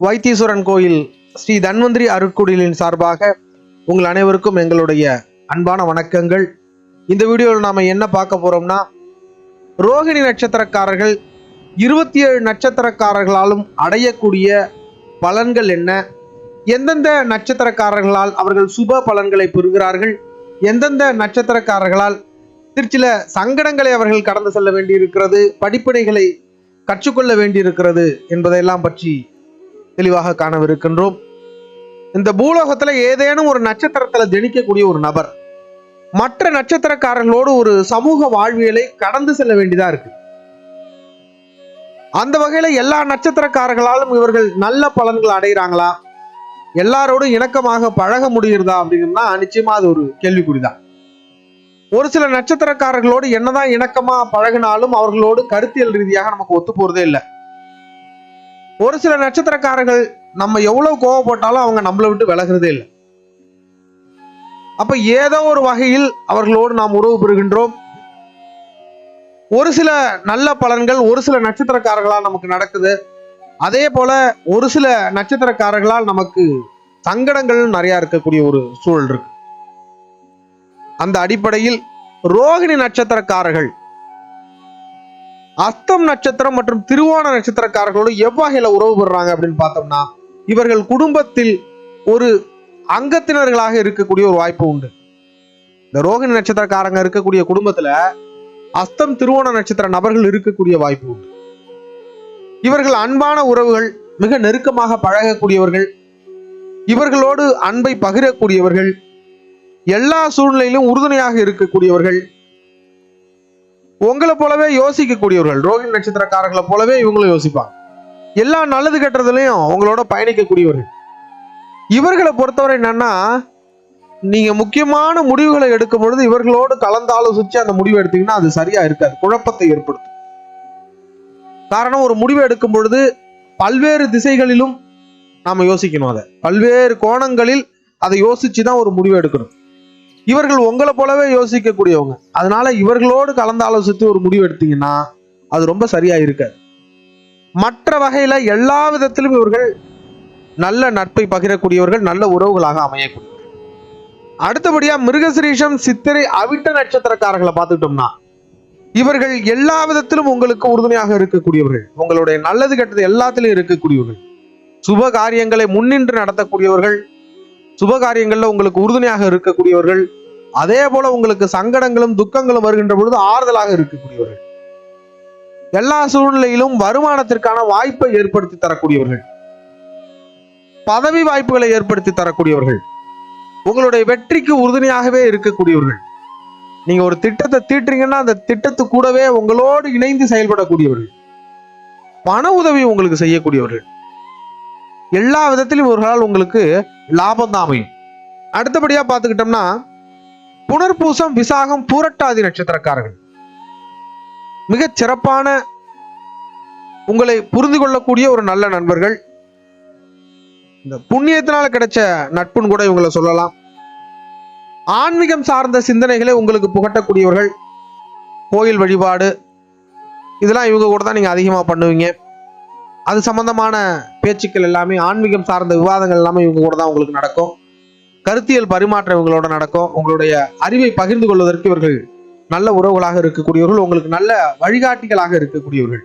வைத்தீஸ்வரன் கோயில் ஸ்ரீ தன்வந்திரி அருட்குடிலின் சார்பாக உங்கள் அனைவருக்கும் எங்களுடைய அன்பான வணக்கங்கள். இந்த வீடியோவில் நாம் என்ன பார்க்க போறோம்னா ரோகிணி நட்சத்திரக்காரர்கள் இருபத்தி ஏழு நட்சத்திரக்காரர்களாலும் அடையக்கூடிய பலன்கள் என்ன? எந்தெந்த நட்சத்திரக்காரர்களால் அவர்கள் சுப பலன்களை பெறுகிறார்கள்? எந்தெந்த நட்சத்திரக்காரர்களால் திருச்சில சங்கடங்களை அவர்கள் கடந்து செல்ல வேண்டியிருக்கிறது? படிப்பினைகளை கற்றுக்கொள்ள வேண்டியிருக்கிறது என்பதையெல்லாம் பற்றி தெளிவாக காணவிருக்கின்றோம். இந்த பூலோகத்துல ஏதேனும் ஒரு நட்சத்திரத்துல ஜனிக்கக்கூடிய ஒரு நபர் மற்ற நட்சத்திரக்காரர்களோடு ஒரு சமூக வாழ்வியலை கடந்து செல்ல வேண்டியதா இருக்கு. அந்த வகையில எல்லா நட்சத்திரக்காரர்களாலும் இவர்கள் நல்ல பலன்கள் அடைகிறாங்களா? எல்லாரோடும் இணக்கமாக பழக முடிகிறதா அப்படின்னா நிச்சயமா அது ஒரு கேள்விக்குறிதான். ஒரு சில நட்சத்திரக்காரர்களோடு என்னதான் இணக்கமா பழகினாலும் அவர்களோடு கருத்தியல் ரீதியாக நமக்கு ஒத்து போறதே இல்லை. ஒரு சில நட்சத்திரக்காரர்கள் நம்ம எவ்வளவு கோவப்பட்டாலும் அவங்க நம்மளை விட்டு விலகிறதே இல்லை. அப்ப ஏதோ ஒரு வகையில் அவர்களோடு நாம் உறவு பெறுகின்றோம் ஒரு சில நல்ல பலன்கள் ஒரு சில நட்சத்திரக்காரர்களால் நமக்கு நடக்குது. அதே போல ஒரு சில நட்சத்திரக்காரர்களால் நமக்கு சங்கடங்கள் நிறைய இருக்கக்கூடிய ஒரு சூழல் இருக்கு. அந்த அடிப்படையில் ரோகிணி நட்சத்திரக்காரர்கள் அஸ்தம் நட்சத்திரம் மற்றும் திருவோண நட்சத்திரக்காரர்களோடு எவ்வகையில உறவுபடுறாங்க அப்படின்னு பார்த்தோம்னா இவர்கள் குடும்பத்தில் ஒரு அங்கத்தினர்களாக இருக்கக்கூடிய ஒரு வாய்ப்பு உண்டு. இந்த ரோகிணி நட்சத்திரக்காரங்க இருக்கக்கூடிய குடும்பத்துல அஸ்தம் திருவோண நட்சத்திர நபர்கள் இருக்கக்கூடிய வாய்ப்பு உண்டு. இவர்கள் அன்பான உறவுகள் மிக நெருக்கமாக பழகக்கூடியவர்கள் இவர்களோடு அன்பை பகிரக்கூடியவர்கள் எல்லா சூழ்நிலையிலும் உறுதுணையாக இருக்கக்கூடியவர்கள் உங்களை போலவே யோசிக்கக்கூடியவர்கள் ரோஹிணி நட்சத்திரக்காரர்களை போலவே இவங்களும் யோசிப்பாங்க. எல்லா நல்லது கெட்டதுலையும் உங்களோட பயணிக்கக்கூடியவர்கள். இவர்களை பொறுத்தவரை என்னன்னா நீங்க முக்கியமான முடிவுகளை எடுக்கும் பொழுது இவர்களோடு கலந்து ஆலோசிச்சு அந்த முடிவு எடுத்தீங்கன்னா அது சரியா இருக்காது குழப்பத்தை ஏற்படுத்தும். காரணம் ஒரு முடிவு எடுக்கும் பொழுது பல்வேறு திசைகளிலும் நாம யோசிக்கணும் அதை. பல்வேறு கோணங்களில் அதை யோசிச்சு தான் ஒரு முடிவு எடுக்கணும். இவர்கள் உங்களை போலவே யோசிக்கக்கூடியவங்க. அதனால இவர்களோடு கலந்து ஆலோசித்து ஒரு முடிவு எடுத்தீங்கன்னா அது ரொம்ப சரியா இருக்காது. மற்ற வகையில எல்லா விதத்திலும் இவர்கள் நல்ல நட்பை பகிரக்கூடியவர்கள் நல்ல உறவுகளாக அமையக்கூடியவர்கள் அடுத்தபடியா மிருகசிரீஷம் சித்திரை அவிட்ட நட்சத்திரக்காரர்களை பார்த்துக்கிட்டோம்னா இவர்கள் எல்லா விதத்திலும் உங்களுக்கு உறுதுணையாக இருக்கக்கூடியவர்கள். உங்களுடைய நல்லது கெட்டது எல்லாத்திலும் இருக்கக்கூடியவர்கள். சுப காரியங்களை முன்னின்று நடத்தக்கூடியவர்கள். சுப காரியங்கள்ல உங்களுக்கு உறுதுணையாக இருக்கக்கூடியவர்கள் அதே போல உங்களுக்கு சங்கடங்களும் துக்கங்களும் வருகின்ற பொழுது ஆறுதலாக இருக்கக்கூடியவர்கள். எல்லா சூழ்நிலையிலும் வருமானத்திற்கான வாய்ப்பை ஏற்படுத்தி தரக்கூடியவர்கள். பதவி வாய்ப்புகளை ஏற்படுத்தி தரக்கூடியவர்கள். உங்களுடைய வெற்றிக்கு உறுதுணையாகவே இருக்கக்கூடியவர்கள். நீங்க ஒரு திட்டத்தை தீட்டுறீங்கன்னா அந்த திட்டத்து கூடவே உங்களோடு இணைந்து செயல்படக்கூடியவர்கள். பண உதவி உங்களுக்கு செய்யக்கூடியவர்கள். எல்லா விதத்திலும் இவர்களால் உங்களுக்கு லாபம் தான் அமையும். அடுத்தபடியா பார்த்துக்கிட்டோம்னா புனர்பூசம் விசாகம் பூரட்டாதி நட்சத்திரக்காரர்கள். மிகச் சிறப்பான உங்களை புரிந்து கொள்ளக்கூடிய ஒரு நல்ல நண்பர்கள். இந்த புண்ணியத்தினால கிடைச்ச நட்புன்னு கூட இவங்களை சொல்லலாம். ஆன்மீகம் சார்ந்த சிந்தனைகளை உங்களுக்கு புகட்டக்கூடியவர்கள். கோயில் வழிபாடு இதெல்லாம் இவங்க கூட தான் நீங்க அதிகமா பண்ணுவீங்க. அது சம்பந்தமான பேச்சுக்கள் எல்லாமே ஆன்மீகம் சார்ந்த விவாதங்கள் எல்லாமே இவங்க கூட தான் உங்களுக்கு நடக்கும். கருத்தியல் பரிமாற்றம் இவங்களோட நடக்கும். உங்களுடைய அறிவை பகிர்ந்து கொள்வதற்கு இவர்கள் நல்ல உறவுகளாக இருக்கக்கூடியவர்கள் உங்களுக்கு நல்ல வழிகாட்டிகளாக இருக்கக்கூடியவர்கள்.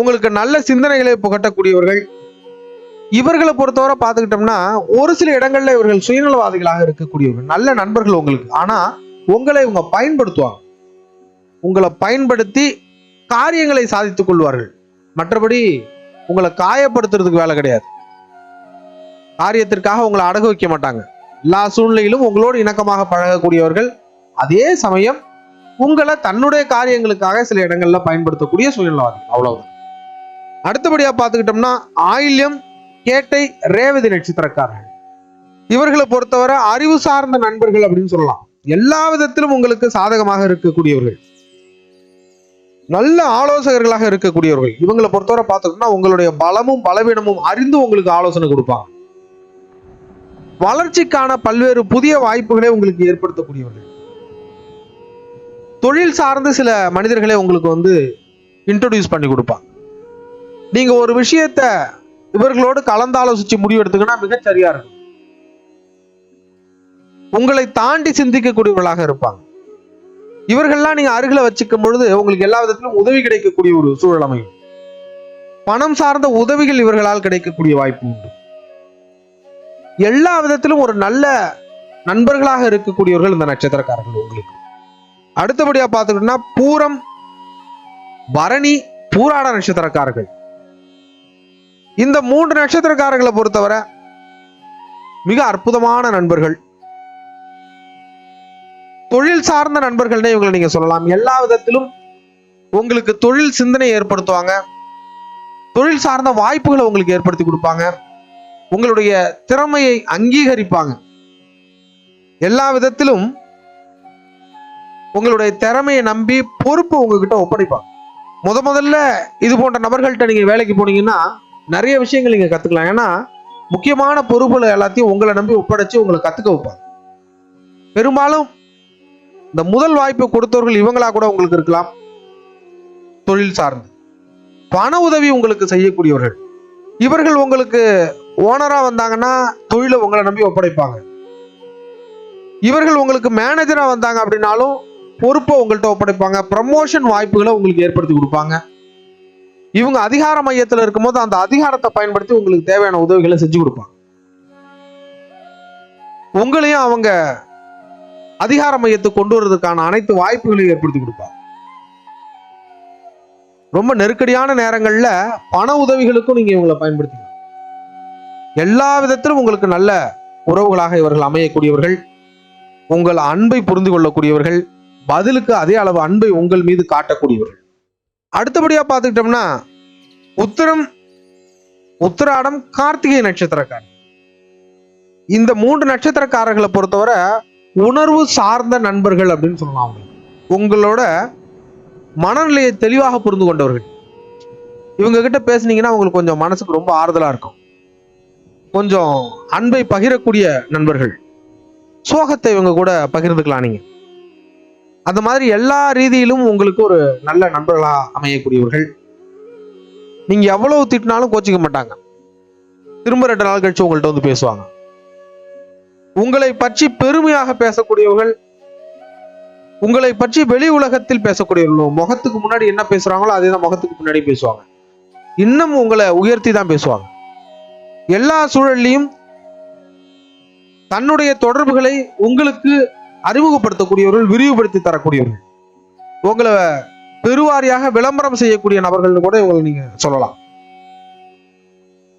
உங்களுக்கு நல்ல சிந்தனைகளை புகட்டக்கூடியவர்கள். இவர்களை பொறுத்தவரை பார்த்துக்கிட்டோம்னா ஒரு சில இடங்கள்ல இவர்கள் சுயநலவாதிகளாக இருக்கக்கூடியவர்கள் நல்ல நண்பர்கள் உங்களுக்கு. ஆனா உங்களை இவங்க பயன்படுத்துவாங்க. உங்களை பயன்படுத்தி காரியங்களை சாதித்துக் கொள்வார்கள். மற்றபடி உங்களை காயப்படுத்துறதுக்கு வேலை கிடையாது. காரியத்திற்காக உங்களை அடகு வைக்க மாட்டாங்க. எல்லா சூழ்நிலையிலும் உங்களோடு இணக்கமாக பழகக்கூடியவர்கள் அதே சமயம் உங்களை தன்னுடைய காரியங்களுக்காக சில இடங்கள்ல பயன்படுத்தக்கூடிய சுயநலவாதிகள். அவ்வளவுதான். அடுத்தபடியா பார்த்துக்கிட்டோம்னா ஆயில்யம் கேட்டை ரேவதி நட்சத்திரக்காரர்கள். இவர்களை பொறுத்தவரை அறிவு சார்ந்த நண்பர்கள் அப்படின்னு சொல்லலாம். எல்லா விதத்திலும் உங்களுக்கு சாதகமாக இருக்கக்கூடியவர்கள். நல்ல ஆலோசகர்களாக இருக்கக்கூடியவர்கள். இவங்களை பொறுத்தவரை பார்த்துக்கிட்டோம்னா உங்களுடைய பலமும் பலவீனமும் அறிந்து உங்களுக்கு ஆலோசனை கொடுப்பாங்க. வளர்ச்சிக்கான பல்வேறு புதிய வாய்ப்புகளை உங்களுக்கு ஏற்படுத்தக்கூடியவர்கள். தொழில் சார்ந்து சில மனிதர்களை உங்களுக்கு வந்து இன்ட்ரடியூஸ் பண்ணி கொடுப்பாங்க. நீங்க ஒரு விஷயத்த இவர்களோடு கலந்தாலோசிச்சு முடிவு எடுத்துக்கினா சரியா இருக்கும். உங்களை தாண்டி சிந்திக்கக்கூடியவர்களாக இருப்பாங்க. இவர்கள்லாம் நீங்க அருகில வச்சுக்கும் பொழுது உங்களுக்கு எல்லா விதத்திலும் உதவி கிடைக்கக்கூடிய ஒரு சூழல் அமையும். பணம் சார்ந்த உதவிகள் இவர்களால் கிடைக்கக்கூடிய வாய்ப்பு உண்டு. எல்லா விதத்திலும் ஒரு நல்ல நண்பர்களாக இருக்கக்கூடியவர்கள் இந்த நட்சத்திரக்காரர்கள் உங்களுக்கு. அடுத்தபடியா பார்த்துக்கிட்டோம்னா பூரம் பரணி பூராட நட்சத்திரக்காரர்கள். இந்த மூன்று நட்சத்திரக்காரர்களை பொறுத்தவரை மிக அற்புதமான நண்பர்கள். தொழில் சார்ந்த நண்பர்கள்னே இவங்களை நீங்க சொல்லலாம். எல்லா விதத்திலும் உங்களுக்கு தொழில் சிந்தனை ஏற்படுத்துவாங்க. தொழில் சார்ந்த வாய்ப்புகளை உங்களுக்கு ஏற்படுத்தி கொடுப்பாங்க. உங்களுடைய திறமையை அங்கீகரிப்பாங்க. எல்லா விதத்திலும் உங்களுடைய திறமையை நம்பி பொறுப்பு உங்ககிட்ட ஒப்படைப்பாங்க. முத முதல்ல இது போன்ற நபர்கள்ட்ட நீங்க வேலைக்கு போனீங்கன்னா நிறைய விஷயங்கள் நீங்க கத்துக்கலாம். ஏன்னா முக்கியமான பொறுப்புகளை எல்லாத்தையும் உங்களை நம்பி ஒப்படைச்சு உங்களை கத்துக்க வைப்பாங்க. பெரும்பாலும் இந்த முதல் வாய்ப்பு கொடுத்தவர்கள் இவங்களா கூட உங்களுக்கு இருக்கலாம். தொழில் சார்ந்து. பண உதவி உங்களுக்கு செய்யக்கூடியவர்கள். இவர்கள் உங்களுக்கு ஓனரா வந்தாங்கன்னா தொழிலை உங்களை நம்பி ஒப்படைப்பாங்க. இவர்கள் உங்களுக்கு மேனேஜரா வந்தாங்க அப்படின்னாலும் பொறுப்பை உங்கள்கிட்ட ஒப்படைப்பாங்க. ப்ரமோஷன் வாய்ப்புகளை உங்களுக்கு ஏற்படுத்தி கொடுப்பாங்க. இவங்க அதிகார மையத்தில் இருக்கும்போது அந்த அதிகாரத்தை பயன்படுத்தி உங்களுக்கு தேவையான உதவிகளை செஞ்சு கொடுப்பாங்க. உங்களையும் அவங்க அதிகார மையத்தை கொண்டு வர்றதுக்கான அனைத்து வாய்ப்புகளையும் ஏற்படுத்தி கொடுப்பாங்க ரொம்ப நெருக்கடியான நேரங்கள்ல பண உதவிகளுக்கும் நீங்க இவங்களை பயன்படுத்திக்கலாம். எல்லா விதத்திலும் உங்களுக்கு நல்ல உறவுகளாக இவர்கள் அமையக்கூடியவர்கள் உங்கள் அன்பை புரிந்து கொள்ளக்கூடியவர்கள் பதிலுக்கு அதே அளவு அன்பை உங்கள் மீது காட்டக்கூடியவர்கள். அடுத்தபடியா பார்த்துக்கிட்டோம்னா உத்திரம் உத்திராடம் கார்த்திகை நட்சத்திரக்காரர். இந்த மூன்று நட்சத்திரக்காரர்களை பொறுத்தவரை உணர்வு சார்ந்த நண்பர்கள் அப்படின்னு சொல்லலாம் அவங்க. உங்களோட மனநிலையை தெளிவாக புரிந்து கொண்டவர்கள். இவங்க கிட்ட பேசுனீங்கன்னா உங்களுக்கு கொஞ்சம் மனசுக்கு ரொம்ப ஆறுதலாக இருக்கும். கொஞ்சம் அன்பை பகிரக்கூடிய நண்பர்கள். சோகத்தை இவங்க கூட பகிர்ந்துக்கலாம் நீங்க. அந்த மாதிரி எல்லா ரீதியிலும் உங்களுக்கு ஒரு நல்ல நண்பர்களாக அமையக்கூடியவர்கள். நீங்க எவ்வளவு திட்டினாலும் கோச்சிக்க மாட்டாங்க. திரும்ப ரெண்டு நாள் கழிச்சு உங்கள்கிட்ட வந்து பேசுவாங்க. உங்களை பற்றி பெருமையாக பேசக்கூடியவர்கள் உங்களை பற்றி வெளி உலகத்தில் பேசக்கூடியவர்கள் முகத்துக்கு முன்னாடி என்ன பேசுறாங்களோ அதே தான் முகத்துக்கு முன்னாடி பேசுவாங்க. இன்னும் உங்களை உயர்த்தி தான் பேசுவாங்க. எல்லா சூழல்லையும் தன்னுடைய தொடர்புகளை உங்களுக்கு அறிமுகப்படுத்தக்கூடியவர்கள் விரிவுபடுத்தி தரக்கூடியவர்கள். உங்களை பெருவாரியாக விளம்பரம் செய்யக்கூடிய நபர்கள்னு கூட இவங்களை நீங்க சொல்லலாம்.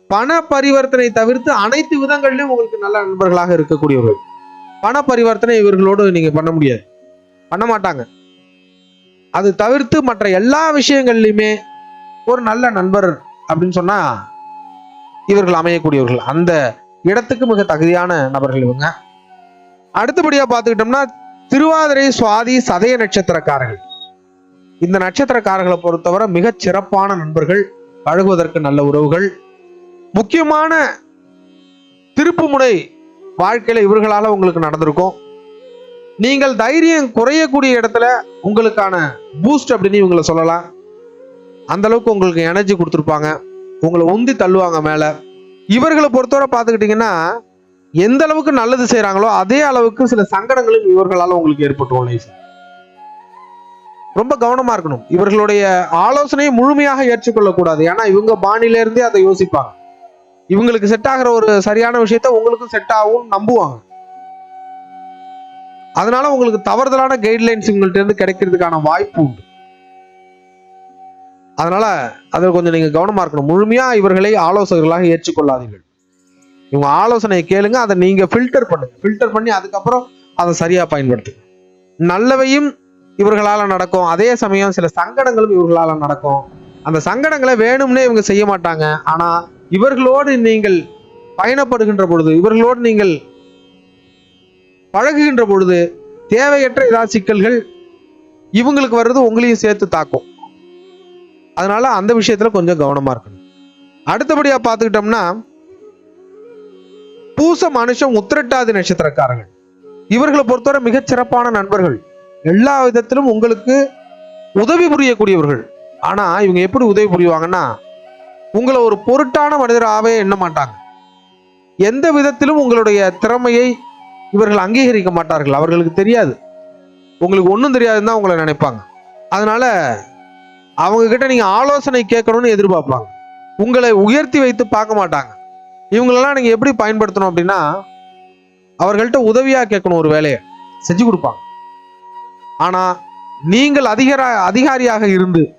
பண பரிவர்த்தனை தவிர்த்து அனைத்து விதங்களிலும் உங்களுக்கு நல்ல நண்பர்களாக இருக்கக்கூடியவர்கள். பண பரிவர்த்தனை இவர்களோடு நீங்க பண்ண முடியாது. பண்ண மாட்டாங்க. அது தவிர்த்து மற்ற எல்லா விஷயங்கள்லையுமே ஒரு நல்ல நண்பர் அப்படின்னு சொன்னா இவர்கள் அமையக்கூடியவர்கள். அந்த இடத்துக்கு மிக தகுதியான நபர்கள் இவங்க. அடுத்தபடியா பார்த்துக்கிட்டோம்னா திருவாதிரை சுவாதி சதய நட்சத்திரக்காரர்கள். இந்த நட்சத்திரக்காரர்களை பொறுத்தவரை மிகச் சிறப்பான நண்பர்கள் பழகுவதற்கு நல்ல உறவுகள் முக்கியமான திருப்புமுனை வாழ்க்கையில் இவர்களால் உங்களுக்கு நடந்திருக்கும். நீங்கள் தைரியம் குறையக்கூடிய இடத்துல உங்களுக்கான பூஸ்ட் அப்படின்னு இவங்களை சொல்லலாம். அந்த அளவுக்கு உங்களுக்கு எனர்ஜி கொடுத்துருப்பாங்க. உங்களை உந்தி தள்ளுவாங்க மேலே. இவர்களை பொறுத்தவரை பார்த்துக்கிட்டிங்கன்னா எந்த அளவுக்கு நல்லது செய்கிறாங்களோ அதே அளவுக்கு சில சங்கடங்களும் இவர்களால் உங்களுக்கு ஏற்பட்டுரும் லைஃப் ரொம்ப கவனமாக இருக்கணும். இவர்களுடைய ஆலோசனையை முழுமையாக ஏற்றுக்கொள்ளக்கூடாது. ஏன்னா இவங்க பாணியிலேருந்தே அதை யோசிப்பாங்க. இவங்களுக்கு செட் ஆகிற ஒரு சரியான விஷயத்த உங்களுக்கும் செட் ஆகும் நம்புவாங்க. அதனால உங்களுக்கு தவறுதலான கைட்லைன்ஸ் உங்கள்கிட்ட இருந்து கிடைக்கிறதுக்கான வாய்ப்பு உண்டு. அதனால அதில் கொஞ்சம் நீங்க கவனமா இருக்கணும். முழுமையா இவர்களை ஆலோசகர்களாக ஏற்றுக்கொள்ளாதீர்கள். இவங்க ஆலோசனையை கேளுங்க அதை நீங்க ஃபில்டர் பண்ணுங்க. ஃபில்டர் பண்ணி அதுக்கப்புறம் அதை சரியா பயன்படுத்துங்க. நல்லவையும் இவர்களால நடக்கும். அதே சமயம் சில சங்கடங்களும் இவர்களால நடக்கும். அந்த சங்கடங்களை வேணும்னே இவங்க செய்ய மாட்டாங்க. ஆனா இவர்களோடு நீங்கள் பயணப்படுகின்ற பொழுது இவர்களோடு நீங்கள் பழகுகின்ற பொழுது தேவையற்ற ஏதாவது சிக்கல்கள் இவங்களுக்கு வர்றது உங்களையும் சேர்த்து தாக்கும். அதனால அந்த விஷயத்துல கொஞ்சம் கவனமா இருக்கணும். அடுத்தபடியா பார்த்துக்கிட்டோம்னா பூச மனுஷம் உத்திரட்டாதி நட்சத்திரக்காரர்கள். இவர்களை பொறுத்தவரை மிகச் சிறப்பான நண்பர்கள். எல்லா விதத்திலும் உங்களுக்கு உதவி புரியக்கூடியவர்கள். ஆனா இவங்க எப்படி உதவி புரிவாங்கன்னா உங்களை ஒரு பொருட்டான மனிதராகவே எண்ண மாட்டாங்க. எந்த விதத்திலும் உங்களுடைய திறமையை இவர்கள் அங்கீகரிக்க மாட்டார்கள். அவர்களுக்கு தெரியாது. உங்களுக்கு ஒன்றும் தெரியாதுன்னு தான் உங்களை நினைப்பாங்க. அதனால அவங்க கிட்ட நீங்க ஆலோசனை கேட்கணும்னு எதிர்பார்ப்பாங்க. உங்களை உயர்த்தி வைத்து பார்க்க மாட்டாங்க. இவங்களெல்லாம் நீங்க எப்படி பயன்படுத்தணும் அப்படின்னா அவர்கள்ட்ட உதவியா கேட்கணும் ஒரு வேலையை. செஞ்சு கொடுப்பாங்க. ஆனா நீங்கள் அதிகார அதிகாரியாக இருந்து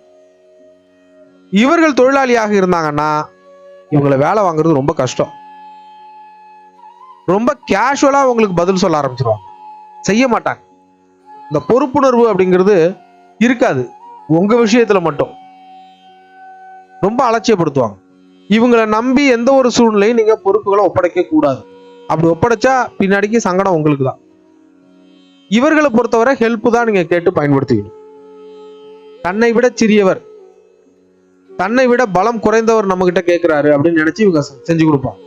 இவர்கள் தொழிலாளியாக இருந்தாங்கன்னா இவங்களை வேலை வாங்குறது ரொம்ப கஷ்டம். ரொம்ப கேஷுவலா உங்களுக்கு பதில் சொல்ல ஆரம்பிச்சிருவாங்க. செய்ய மாட்டாங்க. இந்த பொறுப்புணர்வு அப்படிங்கிறது இருக்காது. உங்க விஷயத்துல மட்டும். ரொம்ப அலட்சியப்படுத்துவாங்க. இவங்களை நம்பி எந்த ஒரு சூழ்நிலையும் நீங்க பொறுப்புகளை ஒப்படைக்க கூடாது. அப்படி ஒப்படைச்சா பின்னாடிக்கு சங்கடம் உங்களுக்கு தான். இவர்களை பொறுத்தவரை ஹெல்ப் தான் நீங்க கேட்டு பயன்படுத்திக்கணும். தன்னை விட சிறியவர். தன்னை விட பலம் குறைந்தவர் நம்ம கிட்ட கேட்கிறாரு அப்படின்னு நினைச்சு இவங்க செஞ்சு கொடுப்பாங்க.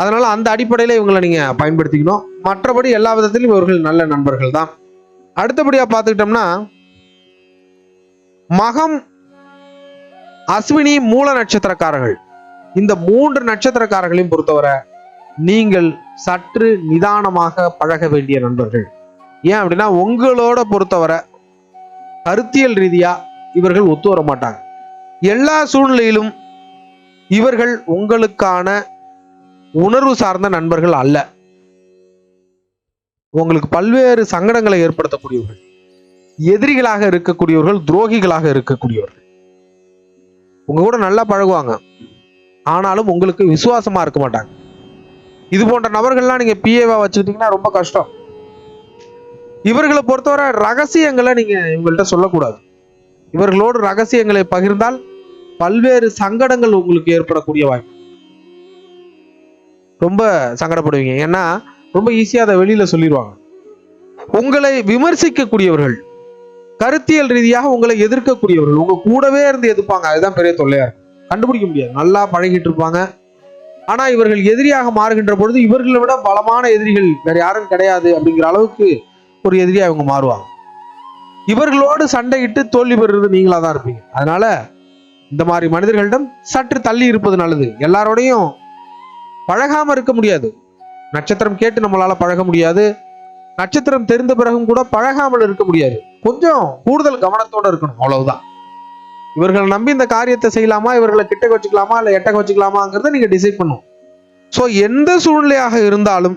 அதனால அந்த அடிப்படையில இவங்களை நீங்க பயன்படுத்திக்கணும். மற்றபடி எல்லா விதத்திலும் இவர்கள் நல்ல நண்பர்கள் தான். அடுத்தபடியா பார்த்துக்கிட்டோம்னா மகம் அஸ்வினி மூல நட்சத்திரக்காரர்கள். இந்த மூன்று நட்சத்திரக்காரர்களையும் பொறுத்தவரை நீங்கள் சற்று நிதானமாக பழக வேண்டிய நண்பர்கள். ஏன் அப்படின்னா உங்களோட பொறுத்தவரை கருத்தியல் ரீதியா இவர்கள் ஒத்து வர மாட்டாங்க. எல்லா சூழ்நிலையிலும் இவர்கள் உங்களுக்கான உணர்வு சார்ந்த நண்பர்கள் அல்ல. உங்களுக்கு பல்வேறு சங்கடங்களை ஏற்படுத்தக்கூடியவர்கள் எதிரிகளாக இருக்கக்கூடியவர்கள் துரோகிகளாக இருக்கக்கூடியவர்கள். உங்க கூட நல்லா பழகுவாங்க. ஆனாலும் உங்களுக்கு விசுவாசமா இருக்க மாட்டாங்க. இது போன்ற நபர்கள்லாம் நீங்க பிஏவா வச்சுக்கிட்டீங்கன்னா ரொம்ப கஷ்டம். இவர்களை பொறுத்தவரை ரகசியங்களை நீங்க இவங்கள்ட்ட சொல்லக்கூடாது. இவர்களோடு ரகசியங்களை பகிர்ந்தால் பல்வேறு சங்கடங்கள் உங்களுக்கு ஏற்படக்கூடிய வாய்ப்பு. ரொம்ப சங்கடப்படுவீங்க. ஏன்னா ரொம்ப ஈஸியா அதை வெளியில சொல்லிடுவாங்க உங்களை விமர்சிக்கக்கூடியவர்கள் கருத்தியல் ரீதியாக உங்களை எதிர்க்கக்கூடியவர்கள் உங்க கூடவே இருந்து எதிர்ப்பாங்க. அதுதான் பெரிய தொல்லையா இருக்கும். கண்டுபிடிக்க முடியாது. நல்லா பழகிட்டு இருப்பாங்க. ஆனா இவர்கள் எதிரியாக மாறுகின்ற பொழுது இவர்களை விட பலமான எதிரிகள் வேற யாரும் கிடையாது அப்படிங்கிற அளவுக்கு ஒரு எதிரியா இவங்க மாறுவாங்க. இவர்களோடு சண்டையிட்டு தோல்வி பெறுறது நீங்களா தான் இருப்பீங்க. அதனால இந்த மாதிரி மனிதர்களிடம் சற்று தள்ளி இருப்பது நல்லது. எல்லாரோடையும் பழகாம இருக்க முடியாது. நட்சத்திரம் கேட்டு நம்மளால பழக முடியாது. நட்சத்திரம் தெரிந்த பிறகும் கூட பழகாமல் இருக்க முடியாது. கொஞ்சம் கூடுதல் கவனத்தோடு இருக்கணும். அவ்வளவுதான். இவர்களை நம்பி இந்த காரியத்தை செய்யலாமா? இவர்களை கிட்ட வச்சுக்கலாமா? இல்லை எட்டக்க வச்சுக்கலாமாங்கிறத நீங்க டிசைட் பண்ணும். ஸோ எந்த சூழ்நிலையாக இருந்தாலும்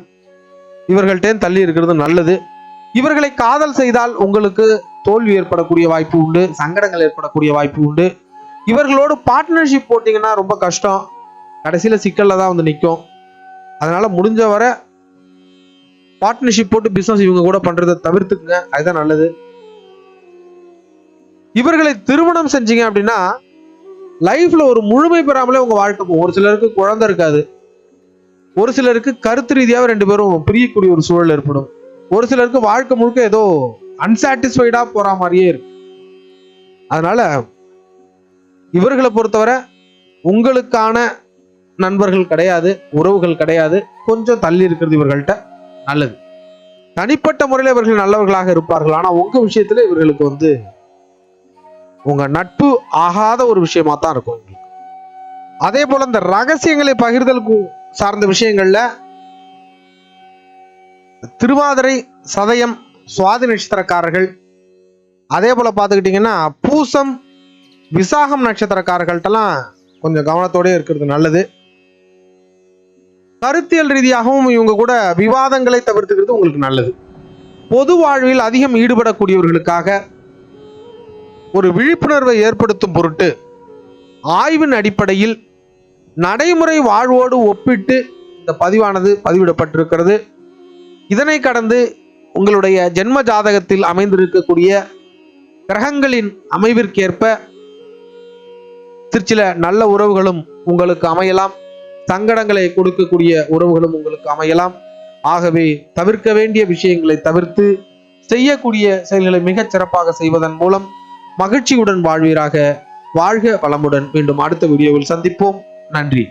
இவர்கள்ட்ட தள்ளி இருக்கிறது நல்லது. இவர்களை காதல் செய்தால் உங்களுக்கு தோல்வி ஏற்படக்கூடிய வாய்ப்பு உண்டு சங்கடங்கள் ஏற்படக்கூடிய வாய்ப்பு உண்டு. இவர்களோடு பார்ட்னர்ஷிப் போட்டீங்கன்னா ரொம்ப கஷ்டம். கடைசியில சிக்கலில் தான் வந்து நிற்கும் அதனால முடிஞ்ச வரை பார்ட்னர்ஷிப் போட்டு பிசினஸ் இவங்க கூட பண்றதை தவிர்த்துக்குங்க. அதுதான் நல்லது. இவர்களை திருமணம் செஞ்சீங்க அப்படின்னா லைஃப்ல ஒரு முழுமை பெறாமலே உங்க வாழ்க்கை போகும். ஒரு சிலருக்கு குழந்தை இருக்காது. ஒரு சிலருக்கு கருத்து ரீதியாக ரெண்டு பேரும் பிரியக்கூடிய ஒரு சூழல் ஏற்படும். ஒரு சிலருக்கு வாழ்க்கை முழுக்க ஏதோ அன்சாட்டிஸ்ஃபைடா போற மாதிரியே இருக்கு. அதனால இவர்களை பொறுத்தவரை உங்களுக்கான நண்பர்கள் கிடையாது உறவுகள் கிடையாது. கொஞ்சம் தள்ளி இருக்கிறது இவர்கள்ட்ட நல்லது. தனிப்பட்ட முறையில் இவர்கள் நல்லவர்களாக இருப்பார்கள். ஆனா உங்கள் விஷயத்துல இவர்களுக்கு வந்து உங்க நட்பு ஆகாத ஒரு விஷயமா தான் இருக்கும் உங்களுக்கு. அதே போல இந்த ரகசியங்களை பகிர்தல் கு- சார்ந்த விஷயங்கள்ல திருவாதிரை சதயம் சுவாதி நட்சத்திரக்காரர்கள். அதே போல பார்த்துக்கிட்டிங்கன்னா பூசம் விசாகம் நட்சத்திரக்காரர்கள்ட்டெல்லாம் கொஞ்சம் கவனத்தோடயே இருக்கிறது நல்லது. கருத்தியல் ரீதியாகவும் இவங்க கூட விவாதங்களை தவிர்த்துக்கிறது உங்களுக்கு நல்லது. பொது வாழ்வில் அதிகம் ஈடுபடக்கூடியவர்களுக்காக ஒரு விழிப்புணர்வை ஏற்படுத்தும் பொருட்டு ஆய்வின் அடிப்படையில் நடைமுறை வாழ்வோடு ஒப்பிட்டு இந்த பதிவானது பதிவிடப்பட்டிருக்கிறது. இதனை கடந்து உங்களுடைய ஜென்ம ஜாதகத்தில் அமைந்திருக்கக்கூடிய கிரகங்களின் அமைவிற்கேற்ப சிற்சில நல்ல உறவுகளும் உங்களுக்கு அமையலாம். சங்கடங்களை கொடுக்கக்கூடிய உறவுகளும் உங்களுக்கு அமையலாம். ஆகவே தவிர்க்க வேண்டிய விஷயங்களை தவிர்த்து செய்யக்கூடிய செயல்களை மிகச் சிறப்பாக செய்வதன் மூலம் மகிழ்ச்சியுடன் வாழ்வீராக. வாழ்க வளமுடன். மீண்டும் அடுத்த வீடியோவில் சந்திப்போம். நன்றி.